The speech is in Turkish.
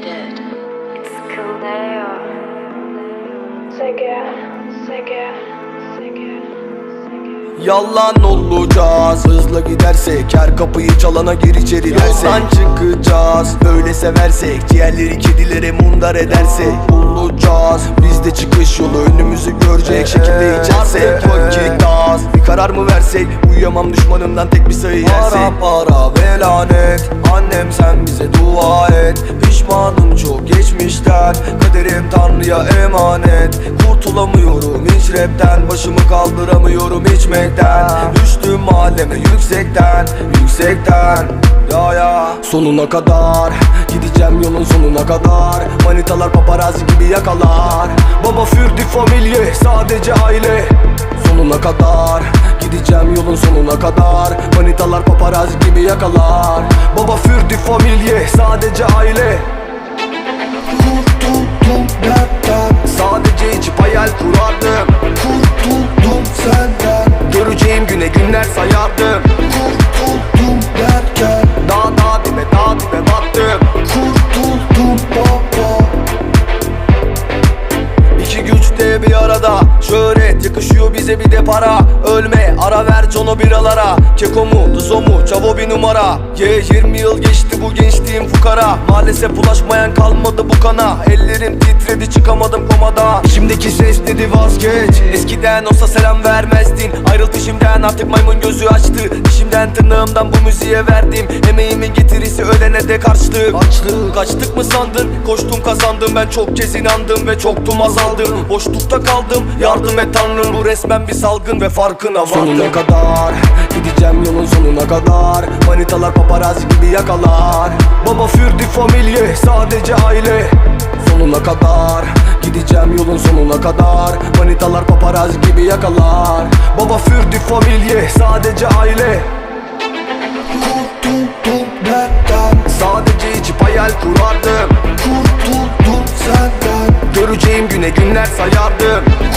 needed. Sıkılıyor. Sege, sege, sege. Yalan olacağız. Hızla gidersek her kapıyı çalana gir içeri dersek. Yoldan çıkacağız Öyle seversek. Ciğerleri kedilere mundar edersek. Olacağız Bizde çıkış yolu önümüzü görecek ee, Şekilde içersek. Vakit az Bir karar mı versek? Uyuyamam düşmanımdan tek bir sayı yersek. Para para ve lanet Annem sen bize dua et. Pişmanım çok geçmişten. Kaderim Tanrı'ya emanet. Kurtulamıyorum hiç rapten. Başımı kaldıramıyorum içmekten Düştüm mahalleme yüksekten Yüksekten. Ya ya. Sonuna kadar. Gideceğim yolun sonuna kadar. Manitalar paparazzi gibi yakalar. Baba fürdü familye sadece aile Sonuna kadar. Gideceğim yolun sonuna kadar. Manitalar paparazzi gibi yakalar. Baba fürdü familye sadece aile. Kurtuldum dertten Sadece içip hayal kurardım. Kurtuldum senden. Göreceğim güne günler sayardım. Kurtuldum derken. Dağ dağ dibe dağ dibe battım. Kurtuldum baba. İki güç de bir arada Şöhret yakışıyor bize bir de para. Ölme ara ver cono biralara. Keko mu numara Ye 20 yıl geçti bu gençliğim fukara. Maalesef ulaşmayan kalmadı bu kana. Ellerim titredi çıkamadım komadan İçimdeki ses dedi vazgeç. Eskiden olsa selam vermezdin. Ayrıl dişimden artık maymun gözü açtı. Dişimden tırnağımdan bu müziğe verdim. Emeğimin getirisi ölene de karşılık. Açlık. Kaçtık mı sandın? Koştum kazandım. Ben çok kez inandım ve çoktum azaldım. Boşlukta kaldım. Yardım et tanrım. Bu resmen bir salgın ve farkına vardım. Sonuna kadar gideceğim yolun sonuna kadar. Manitalar paparazzi gibi yakalar. Baba fürdü familye sadece aile. Sonuna kadar. Gideceğim yolun sonuna kadar. Manitalar paparazzi gibi yakalar. Baba fürdü familye sadece aile. Kurtuldum dertten Sadece içip hayal kurardım. Kurtuldum senden. Göreceğim güne günler sayardım